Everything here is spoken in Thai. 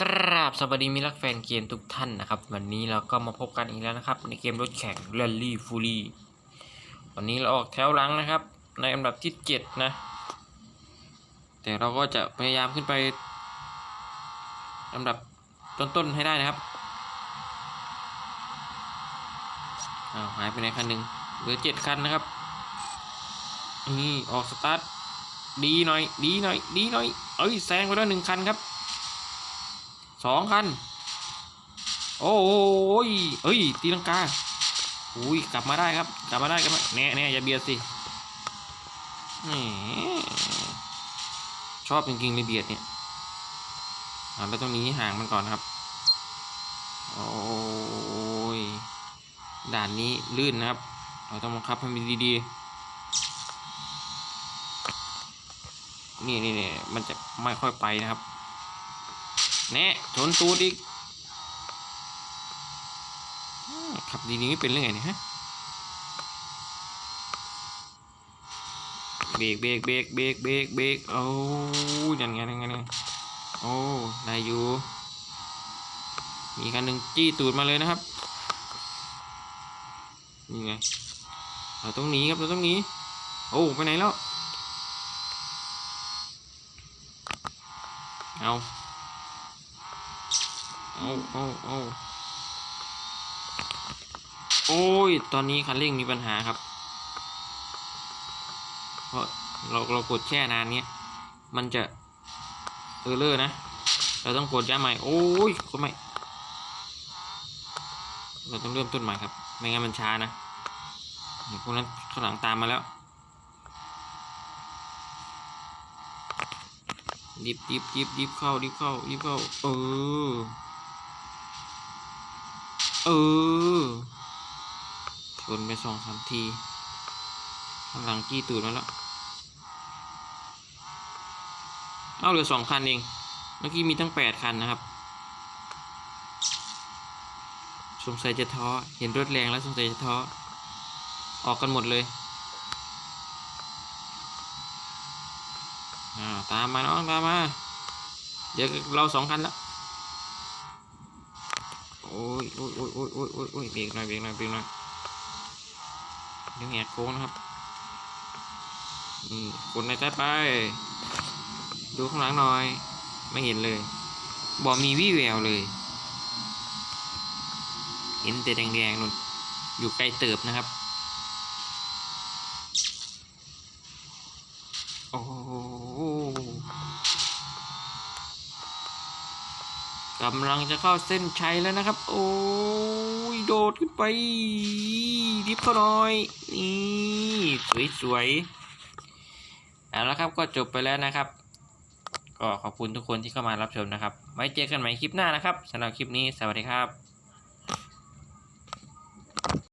กราบสวัสดีมิตรรักแฟนเกมทุกท่านนะครับ วันนี้เราก็มาพบกันอีกแล้วนะครับ ในเกมรถแข่ง Rally f u r y วันนี้เราออกแถวหลังนะครับ ในอันดับที่เจ็ดนะ แต่เราก็จะพยายามขึ้นไปอันดับต้นๆให้ได้นะครับอาหายไปไหนคันหนึ่งเหลือเจ็ดคันนะครับนี่ออกสตาร์ทดีหน่อยดีหน่อยดีหน่อยเอ้ยแซงไปแล้วหนึ่งคันครับ สองคัน โอ้ยเอ้ย ตีลังกาอุ้ย กลับมาได้ครับ กลับมาได้กลับมาแน่แน่อย่าเบียดสิแหมชอบจริงๆเลยเบียดเนี่ยอ่าแล้วตรงนี้ห่างมันก่อนครับ โอ้ย ด่านนี้ลื่นนะครับ เราต้องบังคับให้มันดีๆ นี่นี่นี่มันจะไม่ค่อยไปนะครับ แน่ชนตูดอีกอขับดีๆไม่เป็นเรื่องไงเนี่ยฮะเบรกเบรกเบรกเบรกเบรกเบรกโอ้ยยังไงยังไงยังไงโอ้ได้อยู่มีคันหนึ่งจี้ตูดมาเลยนะครับนี่ไงเราต้องหนีครับเราต้องหนีโอ้ไปไหนแล้วเอา เอาเอาเอาโอ้ย ตอนนี้คันเร่งมีปัญหาครับ เพราะเราเรากดแช่นานเนี้ย มันจะเออเลอร์นะ เราต้องกดย้ำใหม่ โอ้ยกดใหม่ เราต้องเริ่มต้นใหม่ครับ ไม่งั้นมันช้านะเดี๋ยวพวกนั้นข้างหลังตามมาแล้วดิบดิบดิบดิบเข้าดิบเข้าดิบเข้า เออ เออ ชนไปสองสามทีข้างหลังกี้ตูดมาแล้ว เอาเหลือสองคันเอง เมื่อกี้มีตั้งแปดคันนะครับ สงสัยจะท้อ เห็นรถแรงแล้วสงสัยจะท้อ ออกกันหมดเลย อ่า ตามมาน้องตามมา เดี๋ยวเราสองคันและ โอ้ยโอ้ยโอ้ยโอ้ยโอ้ยโอ้ยโอ้ยเบรกหน่อยเบรกหน่อยเบรกหน่อยเดี๋ยวแหกโค้งนะครับนี่กดในใต้ไป ดูข้างหลังหน่อย ไม่เห็นเลยบอกมีวี่แววเลย เห็นแต่แดงๆนู่นอยู่ไกลเติบนะครับ โอ้โห กำลังจะเข้าเส้นชัยแล้วนะครับ โอ้ยโดดขึ้นไปดิฟเขาหน่อย นี่สวยๆเอาละครับก็จบไปแล้วนะครับ ก็ขอบคุณทุกคนที่เข้ามารับชมนะครับ ไว้เจอกันใหม่คลิปหน้านะครับสำหรับคลิปนี้สวัสดีครับ